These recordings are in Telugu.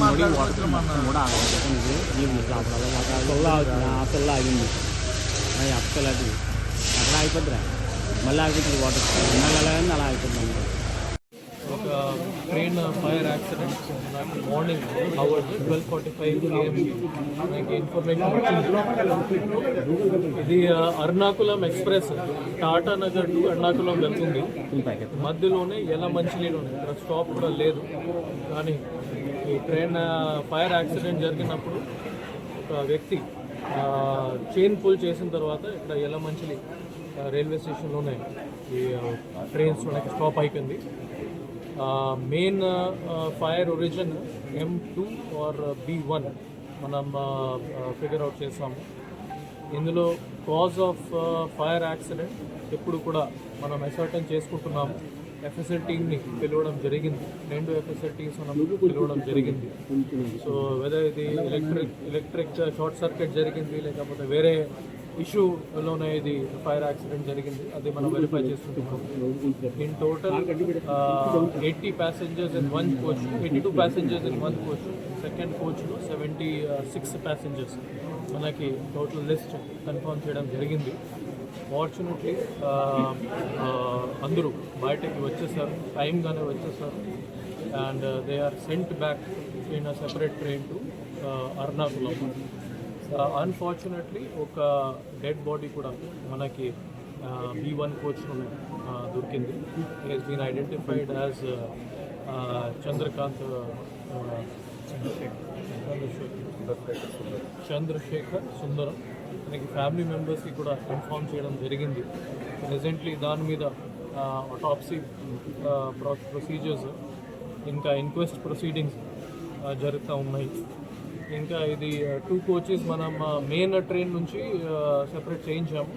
ನೋಡಿ ವಾಟರ್ ಮೋಡ ಆಗುತ್ತೆ ನೀವು ಸೊಲ್ಲ అవుతుంది ఆ సొల్ల ఆగింది. అది అక్కలాంటివి అక్కడ ఆగిపోద్దిరా. మళ్ళీ ఆగిపోతుంది వాటర్. మళ్ళీ అలాగని అలా ఆగిపోతుంది. Fire accident morning hours twelve forty five ఏఎంకి నాకు ఇన్ఫర్మేషన్ వచ్చింది. ఇది అర్నాకులం ఎక్స్ప్రెస్ టాటా నగర్ టు అర్నాకులం వెళ్తుంది. మధ్యలోనే ఎలా మంచినీళ్ళు ఉన్నాయి ఇక్కడ స్టాప్ కూడా లేదు. కానీ ఈ ట్రైన్ ఫైర్ యాక్సిడెంట్ జరిగినప్పుడు ఒక వ్యక్తి చైన్ పుల్ చేసిన తర్వాత ఇక్కడ ఎలా మంచిలి రైల్వే స్టేషన్లోనే ఈ ట్రైన్స్ స్టాప్ అయిపోయింది. Main fire origin M two R B one మనం ఫిగర్ అవుట్ చేసాము. ఇందులో కాజ్ ఆఫ్ ఫైర్ యాక్సిడెంట్ ఎప్పుడు కూడా మనం ఎసర్టన్ చేసుకుంటున్నాము. ఎఫ్ఎస్ఎల్ టీమ్ని పిలవడం జరిగింది. రెండు ఎఫ్ఎస్ఎల్ టీమ్స్ మనం పిలవడం జరిగింది. సో వెదర్ ఇది ఎలక్ట్రిక్ ఎలక్ట్రిక్ షార్ట్ సర్క్యూట్ జరిగింది లేకపోతే వేరే ఇష్యూలోనే ఇది ఫైర్ యాక్సిడెంట్ జరిగింది. అది మనం వెరిఫై చేస్తున్నాం in total eighty passengers in one coach eighty two passengers in one coach second కోచ్లో seventy six passengers మనకి టోటల్ లిస్ట్ కన్ఫర్మ్ చేయడం జరిగింది. ఫార్చునేట్లీ అందరూ బయటకి వచ్చేసారు. టైంగానే వచ్చేసారు. And they are sent back in a separate train to Ernakulam Uh, unfortunately ఒక డెడ్ బాడీ కూడా మనకి బీ వన్ కోచ్లోనే దొరికింది. He's been identified as Chandrakant Chandrashekhar Sundaram మనకి ఫ్యామిలీ మెంబర్స్కి కూడా ఇన్ఫార్మ్ చేయడం జరిగింది. ప్రెజెంట్లీ దాని మీద uh, అటాప్సీ ప్రొసీజర్స్ uh, ఇంకా ఇన్క్వెస్ట్ ప్రొసీడింగ్స్ జరుగుతూ ఉన్నాయి. ఇంకా ఇది టూ కోచెస్ మనం మెయిన్ ట్రైన్ నుంచి సెపరేట్ చేయించాము.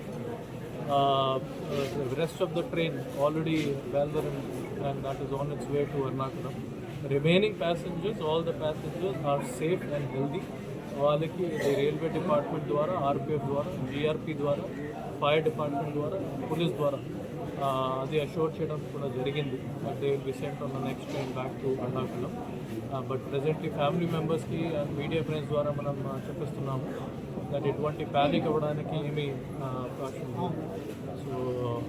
Rest of the train already బెల్వరన్ and that is on its way to Ernakulam remaining passengers all the passengers are safe and healthy వాళ్ళకి రైల్వే డిపార్ట్మెంట్ ద్వారా ఆర్పిఎఫ్ ద్వారా జిఆర్పి ద్వారా ఫైర్ డిపార్ట్మెంట్ ద్వారా పోలీస్ ద్వారా. అది అష్యూర్ చేయడం కూడా జరిగింది. But they will be sent on the next time back to Ernakulam but presently family మెంబర్స్కి అండ్ మీడియా ఫ్రెండ్స్ ద్వారా మనం చెప్పిస్తున్నాము దట్ ఎటువంటి ప్యానిక్ అవ్వడానికి ఏమీ అవకాశం ఉంది సో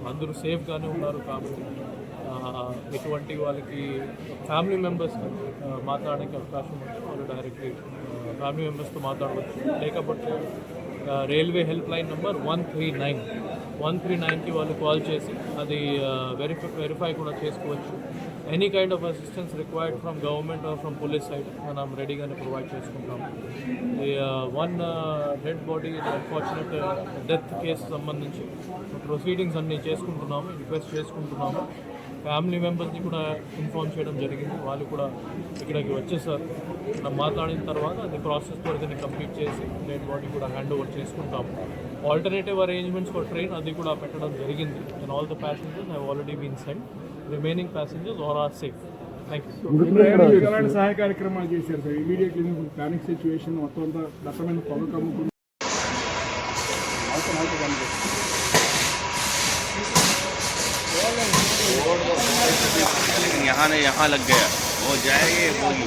అందరూ సేఫ్గానే ఉన్నారు కాబట్టి ఎటువంటి వాళ్ళకి ఫ్యామిలీ మెంబర్స్ మాట్లాడడానికి అవకాశం ఉంది. వాళ్ళు డైరెక్ట్లీ ఫ్యామిలీ మెంబర్స్తో మాట్లాడవచ్చు. లేకపోతే railway help line number one three nine. One three నైన్కి వాళ్ళు కాల్ చేసి అది వెరిఫై వెరిఫై కూడా చేసుకోవచ్చు. Any kind of assistance required from government or from police side మనం రెడీగానే ప్రొవైడ్ చేసుకుంటాం. One dead body unfortunate death case సంబంధించి ప్రొసీడింగ్స్ అన్నీ చేసుకుంటున్నాము రిక్వెస్ట్ చేసుకుంటున్నాము. ఫ్యామిలీ మెంబర్స్ని కూడా ఇన్ఫార్మ్ చేయడం జరిగింది. వాళ్ళు కూడా ఇక్కడికి వచ్చేసారు. మనం మాట్లాడిన తర్వాత అది ప్రాసెస్ వరకు కంప్లీట్ చేసి డెడ్ బాడీ కూడా హ్యాండ్ ఓవర్ చేసుకుంటాము ఆల్టర్నేటివ్ అరేంజ్మెంట్స్ ఫర్ ట్రైన్ అది కూడా పెట్టడం జరిగింది and all the passengers have already been send remaining passengers are are safe thank you ఎలాంటి సహాయ కార్యక్రమాలు చేశారు సార్ ఇమీడియట్లీ ప్లానింగ్ సిచ్యువేషన్ మొత్తం అంతా దట్టమైన పొగ కమ్ముకుంది लेकिन यहाँ ने यहाँ लग गया वो जाएगी बोगी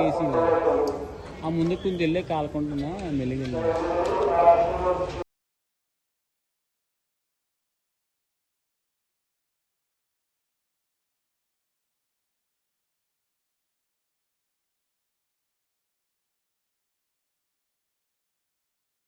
ఏసీ ఆ ముందు కొంచెం వెళ్ళే కాలకుండా మెల్లిగా